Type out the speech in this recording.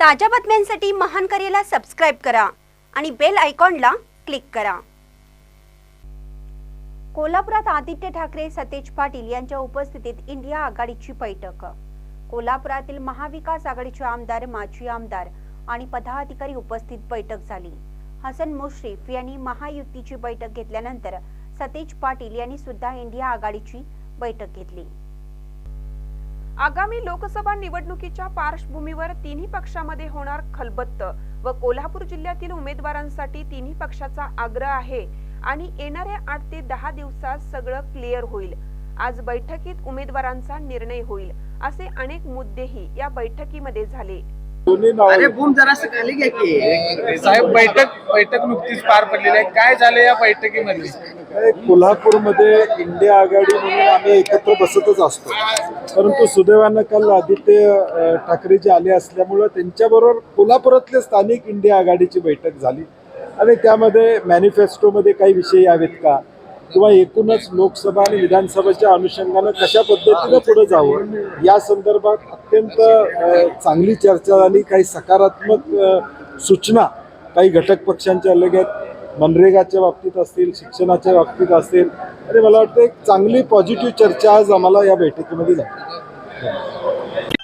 ताज्या बातम्यांसाठी महान करेला सबस्क्राईब करा आणि बेल आयकॉनला क्लिक करा. कोल्हापुरात आदित्य ठाकरे सतेज पाटील यांच्या उपस्थितीत इंडिया आघाडीची बैठक. कोल्हापुरातील महाविकास आघाडीचे आमदार माजी आमदार आणि पदाधिकारी उपस्थित बैठक झाली. हसन मुश्रीफ यांनी महायुतीची बैठक घेतल्यानंतर सतेज पाटील यांनी सुद्धा इंडिया आघाडीची बैठक घेतली. आगामी लोकसभा निवडणुकीच्या पार्श्वभूमीवर तिन्ही पक्षामध्ये होणार खलबत्त व कोल्हापूर जिल्ह्यातील उमेदवारांसाठी तिन्ही पक्षाचा आग्रह आहे आणि येणाऱ्या आठ ते दहा दिवसात सगळं क्लिअर होईल. आज बैठकीत उमेदवारांचा निर्णय होईल असे अनेक मुद्देही या बैठकीमध्ये झाले. अरे बूम जरा खाली घ्या की. साहेब बैठक बैठक नुकतीच पार पडलेली आहे. काय झालं या बैठकीमध्ये? कोल्हापूरमध्ये इंडिया आघाडी म्हणून आम्ही एकत्र बसतच असतो. परंतु सुदैवानं काल आदित्य अ, ठाकरे जे आले असल्यामुळं त्यांच्याबरोबर कोल्हापुरातले स्थानिक इंडिया आघाडीची बैठक झाली. आणि त्यामध्ये मॅनिफेस्टोमध्ये काही विषय यावेत का? किंवा एकूणच लोकसभा आणि विधानसभेच्या अनुषंगानं कशा पद्धतीनं पुढे जावं? या संदर्भात अत्यंत चांगली चर्चा झाली. काही सकारात्मक सूचना काही घटक पक्षांच्या अलग आहेत मनरेगाच्या बाबतीत असतील शिक्षणाच्या बाबतीत असेल आणि मला वाटतं एक चांगली पॉझिटिव्ह चर्चा आज आम्हाला या बैठकीमध्ये झाली.